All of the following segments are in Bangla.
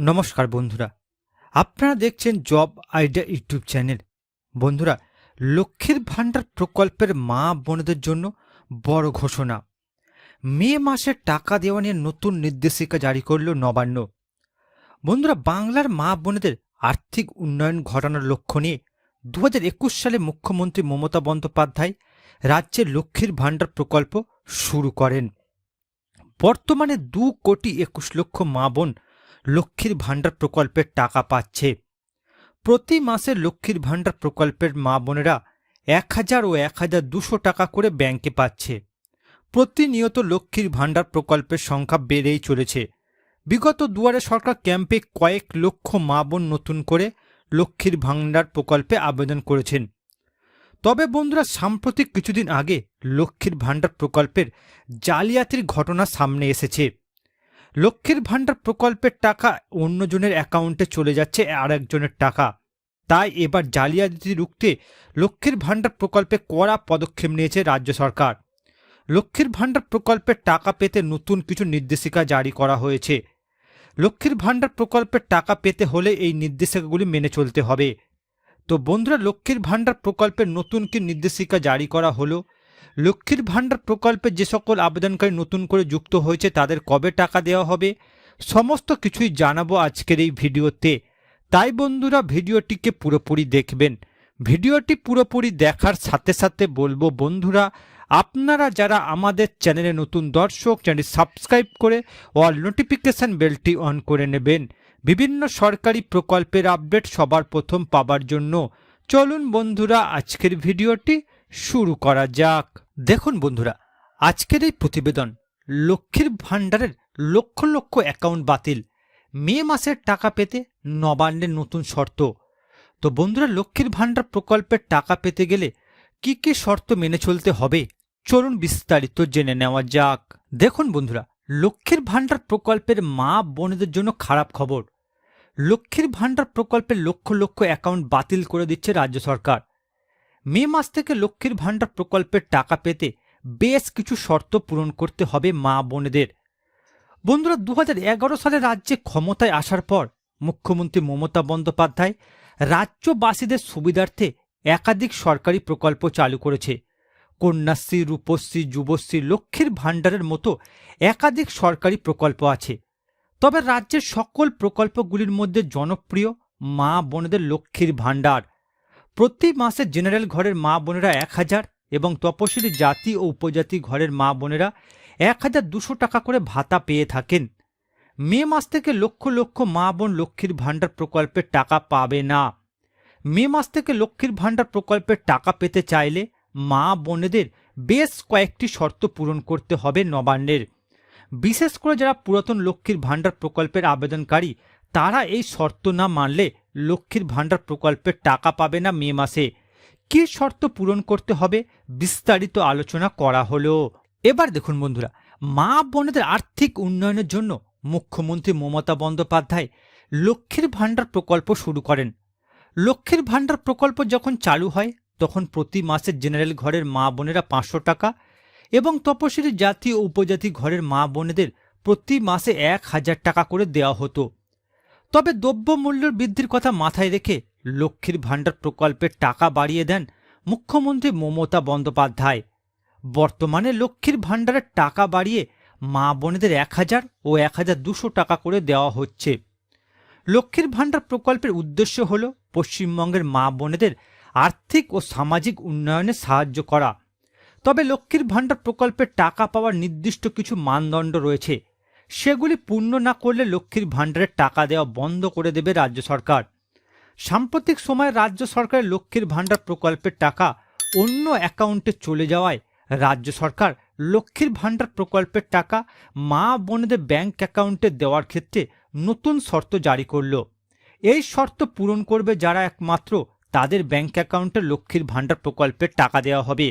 নমস্কার বন্ধুরা। আপনারা দেখছেন জব আইডিয়া ইউটিউব চ্যানেল। বন্ধুরা, লক্ষ্মীর ভাণ্ডার প্রকল্পের মা বোনদের জন্য বড় ঘোষণা। মে মাসে টাকা দেওয়া নিয়ে নতুন নির্দেশিকা জারি করল নবান্ন। বন্ধুরা, বাংলার মা বোনেদের আর্থিক উন্নয়ন ঘটানোর লক্ষ্য নিয়ে দু হাজার একুশ সালে মুখ্যমন্ত্রী মমতা বন্দ্যোপাধ্যায় রাজ্যের লক্ষ্মীর ভাণ্ডার প্রকল্প শুরু করেন। বর্তমানে দু কোটি একুশ লক্ষ মা বোন লক্ষ্মীর ভাণ্ডার প্রকল্পের টাকা পাচ্ছে। প্রতি মাসে লক্ষ্মীর ভাণ্ডার প্রকল্পের মা বোনেরা এক হাজার ও এক হাজার দুশো টাকা করে ব্যাংকে পাচ্ছে। প্রতিনিয়ত লক্ষ্মীর ভাণ্ডার প্রকল্পের সংখ্যা বেড়েই চলেছে। বিগত দুয়ারে সরকার ক্যাম্পে কয়েক লক্ষ মা বোন নতুন করে লক্ষ্মীর ভাণ্ডার প্রকল্পে আবেদন করেছেন। তবে বন্ধুরা, সাম্প্রতিক কিছুদিন আগে লক্ষ্মীর ভাণ্ডার প্রকল্পের জালিয়াতির ঘটনা সামনে এসেছে। লক্ষ্মীর ভাণ্ডার প্রকল্পের টাকা অন্যজনের অ্যাকাউন্টে চলে যাচ্ছে আর একজনের টাকা। তাই এবার জালিয়াতি রুখতে লক্ষ্মীর ভাণ্ডার প্রকল্পে কড়া পদক্ষেপ নিয়েছে রাজ্য সরকার। লক্ষ্মীর ভাণ্ডার প্রকল্পের টাকা পেতে নতুন কিছু নির্দেশিকা জারি করা হয়েছে। লক্ষ্মীর ভাণ্ডার প্রকল্পের টাকা পেতে হলে এই নির্দেশিকাগুলি মেনে চলতে হবে। তো বন্ধুরা, লক্ষ্মীর ভাণ্ডার প্রকল্পের নতুন কি নির্দেশিকা জারি করা হলো? লক্ষ্মীর ভাণ্ডার প্রকল্পে যে সকল আবেদনকারী নতুন করে যুক্ত হয়েছে, তাদের কবে টাকা দেওয়া হবে? সমস্ত কিছুই জানাব আজকের এই ভিডিওতে। তাই বন্ধুরা, ভিডিওটিকে পুরোপুরি দেখবেন। ভিডিওটি পুরোপুরি দেখার সাথে সাথে বলব, বন্ধুরা, আপনারা যারা আমাদের চ্যানেলে নতুন দর্শক চ্যানেল সাবস্ক্রাইব করে অল নোটিফিকেশান বেলটি অন করে নেবেন। বিভিন্ন সরকারি প্রকল্পের আপডেট সবার প্রথম পাবার জন্য। চলুন বন্ধুরা, আজকের ভিডিওটি শুরু করা যাক। দেখুন বন্ধুরা, আজকের এই প্রতিবেদন লক্ষ্মীর ভাণ্ডারের লক্ষ লক্ষ অ্যাকাউন্ট বাতিল। মে মাসের টাকা পেতে নবান্নের নতুন শর্ত। তো বন্ধুরা, লক্ষ্মীর ভাণ্ডার প্রকল্পের টাকা পেতে গেলে কি কি শর্ত মেনে চলতে হবে? চলুন বিস্তারিত জেনে নেওয়া যাক। দেখুন বন্ধুরা, লক্ষ্মীর ভাণ্ডার প্রকল্পের মা বোনেদের জন্য খারাপ খবর। লক্ষ্মীর ভাণ্ডার প্রকল্পের লক্ষ লক্ষ অ্যাকাউন্ট বাতিল করে দিচ্ছে রাজ্য সরকার। মে মাস থেকে লক্ষ্মীর ভাণ্ডার প্রকল্পের টাকা পেতে বেশ কিছু শর্ত পূরণ করতে হবে মা বোনেদের। বন্ধুরা দু হাজার এগারো সালে রাজ্যে ক্ষমতায় আসার পর মুখ্যমন্ত্রী মমতা বন্দ্যোপাধ্যায় রাজ্যবাসীদের সুবিধার্থে একাধিক সরকারি প্রকল্প চালু করেছে। কন্যাশ্রী, রূপশ্রী, যুবশ্রী, লক্ষ্মীর ভাণ্ডারের মতো একাধিক সরকারি প্রকল্প আছে। তবে রাজ্যের সকল প্রকল্পগুলির মধ্যে জনপ্রিয় মা বোনেদের লক্ষ্মীর ভাণ্ডার। প্রতি মাসে জেনারেল ঘরের মা বোনেরা এক হাজার এবং তপশিলি জাতি ও উপজাতি ঘরের মা বোনেরা এক হাজার দুশো টাকা করে ভাতা পেয়ে থাকেন। মে মাস থেকে লক্ষ লক্ষ মা বোন লক্ষ্মীর ভাণ্ডার প্রকল্পের টাকা পাবে না। মে মাস থেকে লক্ষ্মীর ভাণ্ডার প্রকল্পের টাকা পেতে চাইলে মা বোনেদের বেশ কয়েকটি শর্ত পূরণ করতে হবে নবান্নের। বিশেষ করে যারা পুরাতন লক্ষ্মীর ভাণ্ডার প্রকল্পের আবেদনকারী, তারা এই শর্ত না মানলে লক্ষ্মীর ভাণ্ডার প্রকল্পের টাকা পাবে না মে মাসে। কী শর্ত পূরণ করতে হবে? বিস্তারিত আলোচনা করা হলো। এবার দেখুন বন্ধুরা, মা বোনেদের আর্থিক উন্নয়নের জন্য মুখ্যমন্ত্রী মমতা বন্দ্যোপাধ্যায় লক্ষ্মীর ভাণ্ডার প্রকল্প শুরু করেন। লক্ষ্মীর ভাণ্ডার প্রকল্প যখন চালু হয়, তখন প্রতি মাসে জেনারেল ঘরের মা বোনেরা পাঁচশো টাকা এবং তপশিলি জাতি ও উপজাতি ঘরের মা বোনেদের প্রতি মাসে এক হাজার টাকা করে দেওয়া হতো। তবে দ্রব্যমূল্যের বৃদ্ধির কথা মাথায় রেখে লক্ষ্মীর ভাণ্ডার প্রকল্পের টাকা বাড়িয়ে দেন মুখ্যমন্ত্রী মমতা বন্দ্যোপাধ্যায়। বর্তমানে লক্ষ্মীর ভাণ্ডারের টাকা বাড়িয়ে মা বোনেদের এক হাজার ও এক হাজার দুশো টাকা করে দেওয়া হচ্ছে। লক্ষ্মীর ভাণ্ডার প্রকল্পের উদ্দেশ্য হল পশ্চিমবঙ্গের মা বোনেদের আর্থিক ও সামাজিক উন্নয়নে সাহায্য করা। তবে লক্ষ্মীর ভাণ্ডার প্রকল্পের টাকা পাওয়ার নির্দিষ্ট কিছু মানদণ্ড রয়েছে। সেগুলি পূর্ণ না করলে লক্ষ্মীর ভাণ্ডারের টাকা দেওয়া বন্ধ করে দেবে রাজ্য সরকার। সাম্প্রতিক সময়ে রাজ্য সরকারের লক্ষ্মীর ভাণ্ডার প্রকল্পের টাকা অন্য অ্যাকাউন্টে চলে যাওয়ায় রাজ্য সরকার লক্ষ্মীর ভাণ্ডার প্রকল্পের টাকা মা বোনেদের ব্যাংক অ্যাকাউন্টে দেওয়ার ক্ষেত্রে নতুন শর্ত জারি করল। এই শর্ত পূরণ করবে যারা একমাত্র তাদের ব্যাংক অ্যাকাউন্টে লক্ষ্মীর ভাণ্ডার প্রকল্পের টাকা দেওয়া হবে।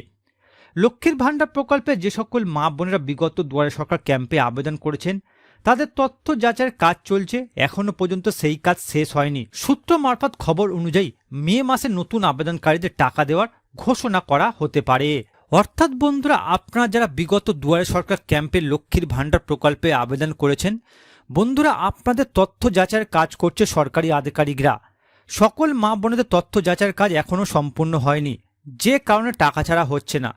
লক্ষ্মীর ভাণ্ডার প্রকল্পে যে সকল মা বোনেরা বিগত দুয়ারে সরকার ক্যাম্পে আবেদন করেছেন, তাদের তথ্য যাচাইয়ের কাজ চলছে এখনও পর্যন্ত সেই কাজ শেষ হয়নি। সূত্র মারফত খবর অনুযায়ী মে মাসে নতুন আবেদনকারীদের টাকা দেওয়ার ঘোষণা করা হতে পারে। অর্থাৎ বন্ধুরা, আপনারা যারা বিগত দুয়ারে সরকার ক্যাম্পে লক্ষ্মীর ভাণ্ডার প্রকল্পে আবেদন করেছেন, বন্ধুরা, আপনাদের তথ্য যাচাইয়ের কাজ করছে সরকারি আধিকারিকরা। সকল মা বোনেদের তথ্য যাচাইয়ের কাজ এখনও সম্পূর্ণ হয়নি। যে কারণে টাকা ছাড়া হচ্ছে না।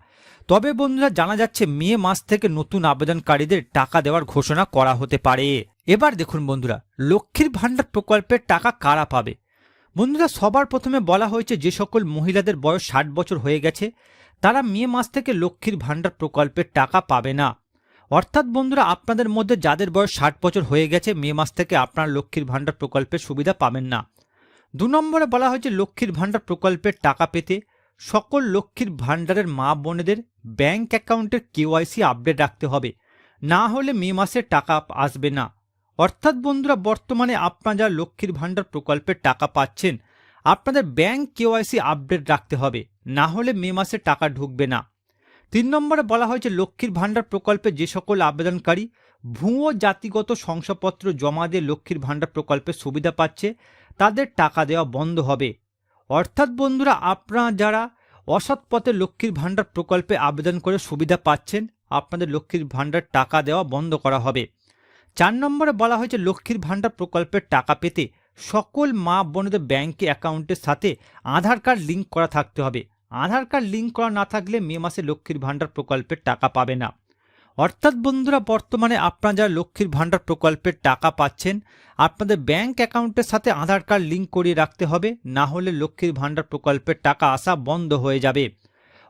তবে বন্ধুরা জানা যাচ্ছে মে মাস থেকে নতুন আবেদনকারীদের টাকা দেওয়ার ঘোষণা করা হতে পারে। এবার দেখুন বন্ধুরা, লক্ষ্মীর ভাণ্ডার প্রকল্পের টাকা কারা পাবে? বন্ধুরা, সবার প্রথমে বলা হয়েছে যে সকল মহিলাদের বয়স ষাট বছর হয়ে গেছে, তারা মে মাস থেকে লক্ষ্মীর ভাণ্ডার প্রকল্পের টাকা পাবে না। অর্থাৎ বন্ধুরা, আপনাদের মধ্যে যাদের বয়স ষাট বছর হয়ে গেছে, মে মাস থেকে আপনার লক্ষ্মীর ভাণ্ডার প্রকল্পের সুবিধা পাবেন না। দু নম্বরে বলা হয়েছে লক্ষ্মীর ভাণ্ডার প্রকল্পের টাকা পেতে সকল লক্ষ্মীর ভাণ্ডারের মা বোনেদের ব্যাংক অ্যাকাউন্টের কেওয়াইসি আপডেট রাখতে হবে। না হলে মে মাসে টাকা আসবে না। অর্থাৎ বন্ধুরা, বর্তমানে আপনারা যারা লক্ষ্মীর ভাণ্ডার প্রকল্পের টাকা পাচ্ছেন, আপনাদের ব্যাংক কেওয়াইসি আপডেট রাখতে হবে। না হলে মে মাসে টাকা ঢুকবে না। তিন নম্বরে বলা হয়েছে লক্ষ্মীর ভাণ্ডার প্রকল্পে যে সকল আবেদনকারী ভুয়ো জাতিগত শংসাপত্র জমা দিয়ে লক্ষ্মীর ভাণ্ডার প্রকল্পের সুবিধা পাচ্ছে, তাদের টাকা দেওয়া বন্ধ হবে। অর্থাৎ বন্ধুরা, আপনারা যারা অসৎ পথে লক্ষ্মীর ভাণ্ডার প্রকল্পে আবেদন করে সুবিধা পাচ্ছেন, আপনাদের লক্ষ্মীর ভাণ্ডার টাকা দেওয়া বন্ধ করা হবে। চার নম্বরে বলা হয়েছে, লক্ষ্মীর ভাণ্ডার প্রকল্পের টাকা পেতে সকল মা বোনদের ব্যাংকে অ্যাকাউন্টের সাথে আধার কার্ড লিঙ্ক করা থাকতে হবে। আধার কার্ড লিঙ্ক করা না থাকলে মে মাসে লক্ষ্মীর ভাণ্ডার প্রকল্পের টাকা পাবে না। অর্থাৎ বন্ধুরা, বর্তমানে আপনারা যারা লক্ষ্মীর ভাণ্ডার প্রকল্পের টাকা পাচ্ছেন, আপনাদের ব্যাংক অ্যাকাউন্টের সাথে আধার কার্ড লিঙ্ক করিয়ে রাখতে হবে, না হলে লক্ষ্মীর ভাণ্ডার প্রকল্পের টাকা আসা বন্ধ হয়ে যাবে।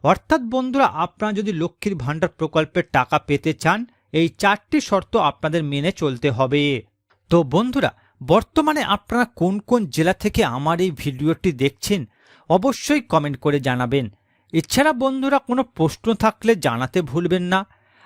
অর্থাৎ বন্ধুরা, আপনারা যদি লক্ষ্মীর ভাণ্ডার প্রকল্পের টাকা পেতে চান, এই চারটি শর্ত আপনাদের মেনে চলতে হবে। তো বন্ধুরা, বর্তমানে আপনারা কোন কোন জেলা থেকে আমার এই ভিডিওটি দেখছেন, অবশ্যই কমেন্ট করে জানাবেন। এছাড়া বন্ধুরা, কোনো প্রশ্ন থাকলে জানাতে ভুলবেন না।